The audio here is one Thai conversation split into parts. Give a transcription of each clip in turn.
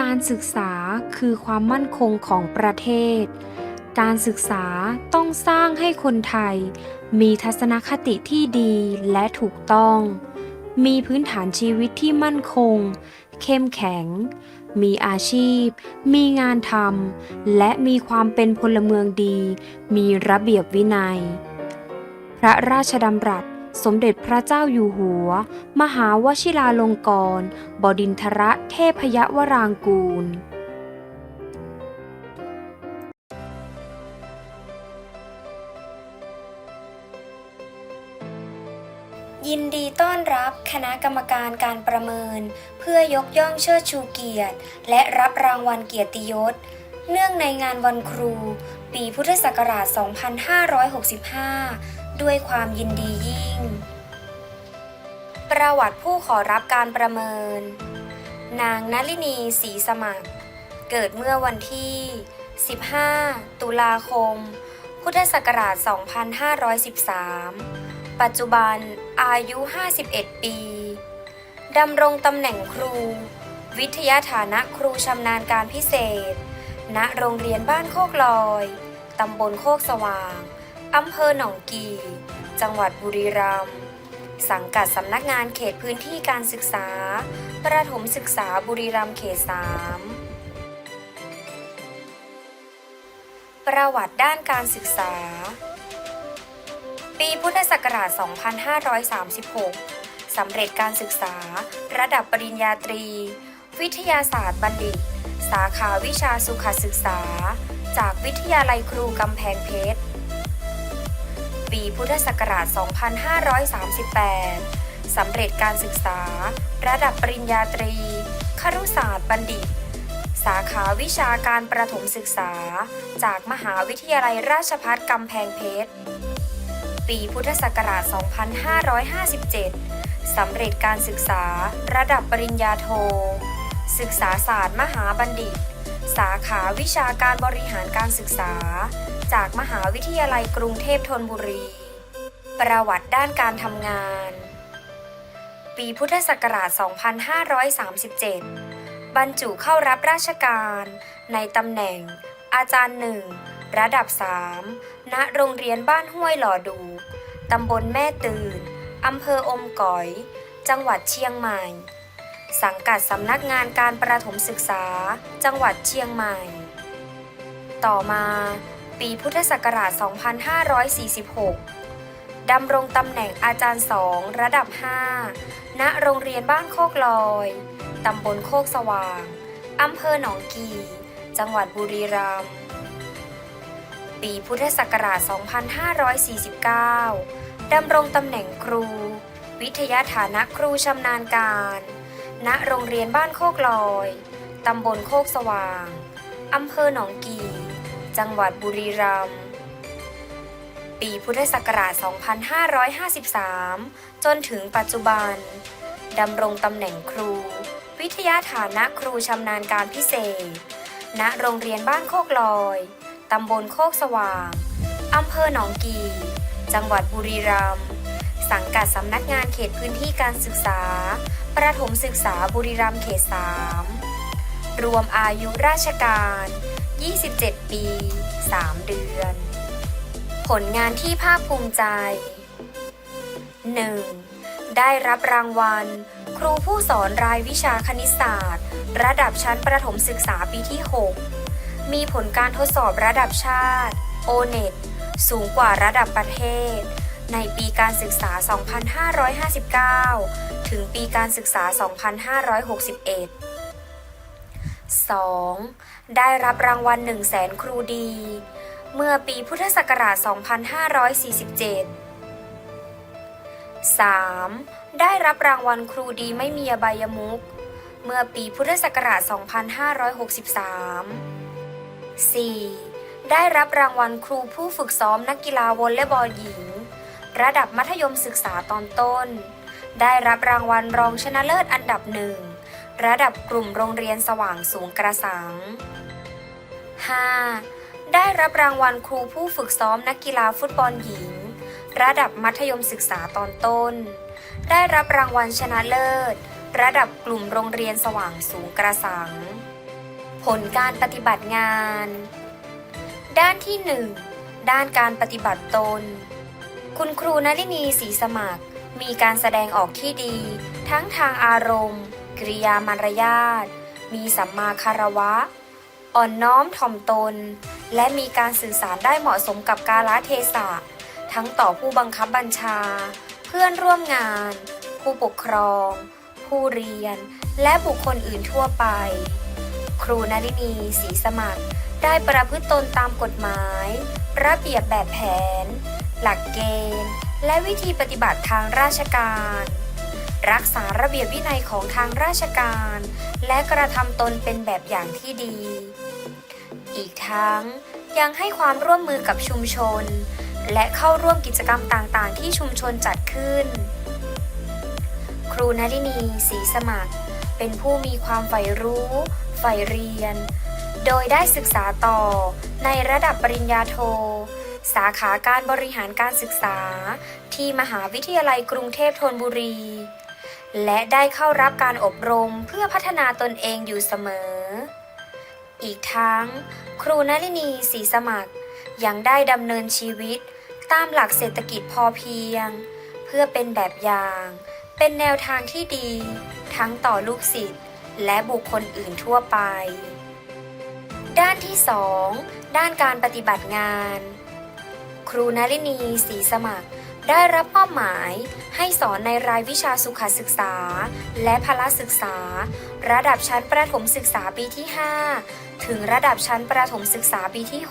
การศึกษาคือความมั่นคงของประเทศ การศึกษาต้องสร้างให้คนไทย มีทัศนคติที่ดีและถูกต้อง มีพื้นฐานชีวิตที่มั่นคง เข้มแข็ง มีอาชีพ มีงานทำ และมีความเป็นพลเมืองดี มีระเบียบวินัย พระราชดำรัส สมเด็จพระเจ้าอยู่หัว มหาวชิราลงกรณบดินทรเทพยวรางกูล ยินดีต้อนรับคณะกรรมการการประเมิน เพื่อยกย่องเชิดชูเกียรติ และรับรางวัลเกียรติยศ เนื่องในงานวันครู ปีพุทธศักราช 2565 ด้วยความยินดียิ่ง ประวัติผู้ขอรับการประเมิน นางนลินีศรีสมัคร เกิดเมื่อวันที่ 15 ตุลาคม พุทธศักราช 2513 ปัจจุบันอายุ 51 ปีดำรงตำแหน่งครู วิทยาฐานะครูชำนาญการพิเศษ ณ โรงเรียนบ้านโคกลอย ตำบลโคกสว่าง อำเภอหนองกี จังหวัดบุรีรัมย์สังกัดสำนักงานเขตพื้นที่การศึกษา ประถมศึกษาบุรีรัมย์เขต 3 ประวัติด้านการศึกษา ปีพุทธศักราช 2536 สำเร็จการศึกษา ระดับปริญญาตรี วิทยาศาสตร์บัณฑิต สาขาวิชาสุขศึกษา จากวิทยาลัยครูกำแพงเพชร ปีพุทธศักราช 2538 สำเร็จการศึกษา ระดับปริญญาตรี ครุศาสตร์บัณฑิต สาขาวิชาการประถมศึกษา จากมหาวิทยาลัยราชภัฏกำแพงเพชร ปีพุทธศักราช 2557 สำเร็จการศึกษา ระดับปริญญาโท ศึกษาศาสตร์มหาบัณฑิต สาขาวิชาการบริหารการศึกษา จากมหาวิทยาลัยกรุงเทพธนบุรี ประวัติด้านการทำงาน ปีพุทธศักราช 2537 บรรจุเข้ารับราชการในตำแหน่ง อาจารย์หนึ่งระดับ 3 ณ โรงเรียนบ้านห้วยหล่อดู ตำบลแม่ตื่น อำเภออมก๋อย จังหวัดเชียงใหม่ สังกัดสำนักงานการประถมศึกษา จังหวัดเชียงใหม่ ต่อมาปีพุทธศักราช 2546 ดำรงตำแหน่งอาจารย์สองระดับ 5 ณ โรงเรียนบ้านโคกลอย ตำบลโคกสว่าง อำเภอหนองกี จังหวัดบุรีรัมย์ ปีพุทธศักราช 2549 ดำรงตำแหน่งครู วิทยาฐานะครูชำนาญการ ณโรงเรียนบ้านโคกลอย ตำบลโคกสว่าง อำเภอหนองกีจังหวัดบุรีรัมย์ ปีพุทธศักราช 2553 จนถึงปัจจุบัน ดำรงตำแหน่งครู วิทยาฐานะครูชำนาญการพิเศษ ณ โรงเรียนบ้านโคกลอย ตำบลโคกสว่าง อำเภอหนองกีจังหวัดบุรีรัมย์ สังกัดสำนักงานเขตพื้นที่การศึกษา ประถมศึกษาบุรีรัมย์เขต3รวมอายุราชการ 27 ปี 3 เดือน ผลงานที่ภาคภูมิใจ 1. ได้รับรางวัล ครูผู้สอนรายวิชาคณิตศาสตร์ ระดับชั้นประถมศึกษาปีที่ 6 มีผลการทดสอบระดับชาติ o n e t สูงกว่าระดับประเทศ ในปีการศึกษา 2559 ถึงปีการศึกษา 2561 2. ได้รับรางวัล 1 0 0 0 0แสนครูดี เมื่อปีพุทธศักราช 2547 3. ได้รับรางวัลครูดีไม่มีอบายมุขเมื่อปีพุทธศักราช 2563 4. ได้รับรางวัลครูผู้ฝึกซ้อมนักกีฬาวอลเลย์บอลหญิง ระดับมัธยมศึกษาตอนต้น ได้รับรางวัลรองชนะเลิศอันดับหนึ่ง ระดับกลุ่มโรงเรียนสว่างสูงกระสัง 5. ได้รับรางวัลครูผู้ฝึกซ้อมนักกีฬาฟุตบอลหญิง ระดับมัธยมศึกษาตอนต้น ได้รับรางวัลชนะเลิศ ระดับกลุ่มโรงเรียนสว่างสูงกระสัง ผลการปฏิบัติงาน ด้านที่หนึ่งด้านการปฏิบัติตน คุณครูนลินีศรีสมัคร มีการแสดงออกที่ดี ทั้งทางอารมณ์ กริยามารยาท มีสัมมาคารวะ อ่อนน้อมถ่อมตน และมีการสื่อสารได้เหมาะสมกับกาลเทศะ ทั้งต่อผู้บังคับบัญชา เพื่อนร่วมงาน ผู้ปกครอง ผู้เรียน และบุคคลอื่นทั่วไป ครูนลินีศรีสมัคร ได้ประพฤติตนตามกฎหมาย ระเบียบแบบแผน หลักเกณฑ์ และวิธีปฏิบัติทางราชการ รักษาระเบียบวินัยของทางราชการ และกระทำตนเป็นแบบอย่างที่ดี อีกทั้งยังให้ความร่วมมือกับชุมชน และเข้าร่วมกิจกรรมต่างๆ ที่ชุมชนจัดขึ้น ครูนลินีศรีสมัคร เป็นผู้มีความใฝ่รู้ใฝ่เรียน โดยได้ศึกษาต่อในระดับปริญญาโท สาขาการบริหารการศึกษา ที่มหาวิทยาลัยกรุงเทพธนบุรี และได้เข้ารับการอบรมเพื่อพัฒนาตนเองอยู่เสมอ อีกทั้ง ครูนลินีศรีสมัคร ยังได้ดำเนินชีวิตตามหลักเศรษฐกิจพอเพียง เพื่อเป็นแบบอย่าง เป็นแนวทางที่ดี ทั้งต่อลูกศิษย์และบุคคลอื่นทั่วไป ด้านที่ 2 ด้านการปฏิบัติงาน ครูนลินีศรีสมัคร ได้รับมอบหมายให้สอนในรายวิชาสุขศึกษา และพละศึกษา ระดับชั้นประถมศึกษาปีที่ 5 ถึงระดับชั้นประถมศึกษาปีที่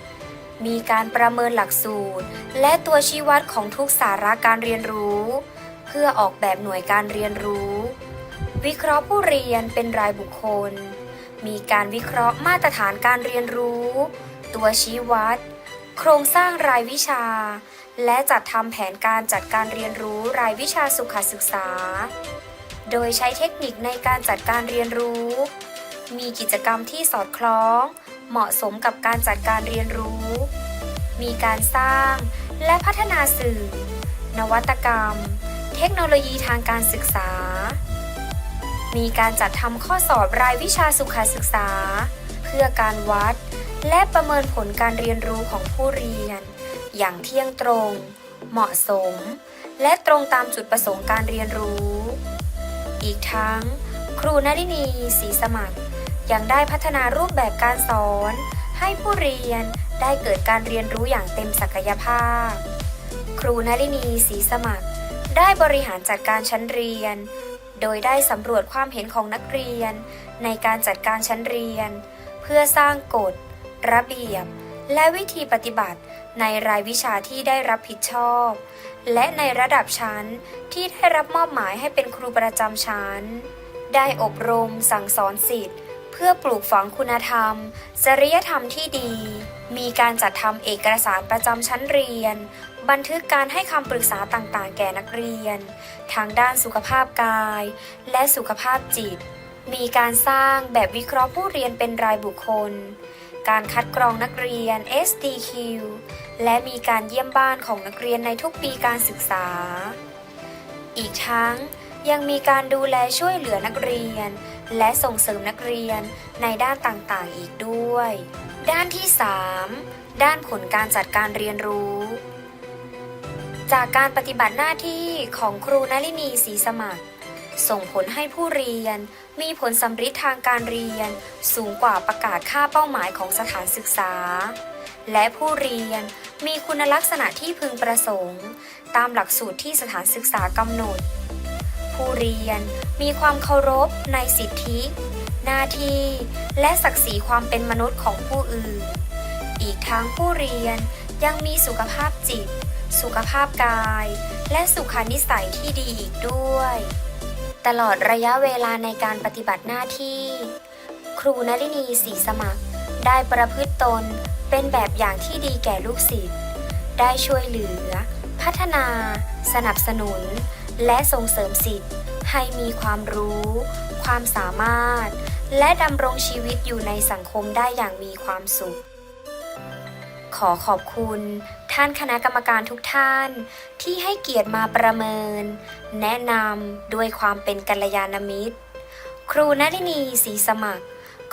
6 มีการประเมินหลักสูตร และตัวชี้วัดของทุกสาระการเรียนรู้ เพื่อออกแบบหน่วยการเรียนรู้ วิเคราะห์ผู้เรียนเป็นรายบุคคล มีการวิเคราะห์มาตรฐานการเรียนรู้ ตัวชี้วัด โครงสร้างรายวิชา และจัดทำแผนการจัดการเรียนรู้รายวิชาสุขศึกษา โดยใช้เทคนิคในการจัดการเรียนรู้ มีกิจกรรมที่สอดคล้อง เหมาะสมกับการจัดการเรียนรู้ มีการสร้างและพัฒนาสื่อ นวัตกรรม เทคโนโลยีทางการศึกษา มีการจัดทำข้อสอบรายวิชาสุขศึกษา เพื่อการวัด และประเมินผลการเรียนรู้ของผู้เรียน อย่างเที่ยงตรง เหมาะสม และตรงตามจุดประสงค์การเรียนรู้ อีกทั้ง ครูนรินีศรีสมัคร ยังได้พัฒนารูปแบบการสอน ให้ผู้เรียนได้เกิดการเรียนรู้อย่างเต็มศักยภาพ ครูนรินีศรีสมัคร ได้บริหารจัดการชั้นเรียน โดยได้สำรวจความเห็นของนักเรียน ในการจัดการชั้นเรียน เพื่อสร้างกฎ ระเบียบ และวิธีปฏิบัติในรายวิชาที่ได้รับผิดชอบ และในระดับชั้นที่ได้รับมอบหมายให้เป็นครูประจำชั้น ได้อบรมสั่งสอนสิทธิ์ เพื่อปลูกฝังคุณธรรม จริยธรรมที่ดี มีการจัดทำเอกสารประจำชั้นเรียน บันทึกการให้คำปรึกษาต่างๆ แก่นักเรียน ทางด้านสุขภาพกาย และสุขภาพจิตมีการสร้างแบบวิเคราะห์ผู้เรียนเป็นรายบุคคล การคัดกรองนักเรียน SDQ และมีการเยี่ยมบ้านของนักเรียนในทุกปีการศึกษา อีกทั้งยังมีการดูแลช่วยเหลือนักเรียน และส่งเสริมนักเรียนในด้านต่างๆ อีกด้วย ด้านที่ 3 ด้านผลการจัดการเรียนรู้ จากการปฏิบัติหน้าที่ของครูนลินีศรีสมัคร ส่งผลให้ผู้เรียน มีผลสำฤทธิ์ทางการเรียน สูงกว่าประกาศค่าเป้าหมายของสถานศึกษา และผู้เรียนมีคุณลักษณะที่พึงประสงค์ ตามหลักสูตรที่สถานศึกษากำหนด ผู้เรียนมีความเคารพในสิทธิ หน้าที่ และศักดิ์ศรีความเป็นมนุษย์ของผู้อื่น อีกทั้งผู้เรียนยังมีสุขภาพจิต สุขภาพกาย และสุขานิสัยที่ดีอีกด้วย ตลอดระยะเวลาในการปฏิบัติหน้าที่ ครูนลินีศรีสมัคร ได้ประพฤติตนเป็นแบบอย่างที่ดีแก่ลูกศิษย์ ได้ช่วยเหลือ พัฒนา สนับสนุน และส่งเสริมสิทธิ์ให้มีความรู้ ความสามารถ และดำรงชีวิตอยู่ในสังคมได้อย่างมีความสุข ขอขอบคุณ ท่านคณะกรรมการทุกท่านที่ให้เกียรติมาประเมิน แนะนำด้วยความเป็นกัลยาณมิตร ครูนรินีศรีสมัคร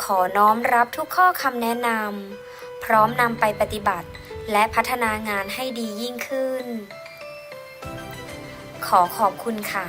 ขอน้อมรับทุกข้อคำแนะนำพร้อมนำไปปฏิบัติและพัฒนางานให้ดียิ่งขึ้น ขอขอบคุณค่ะ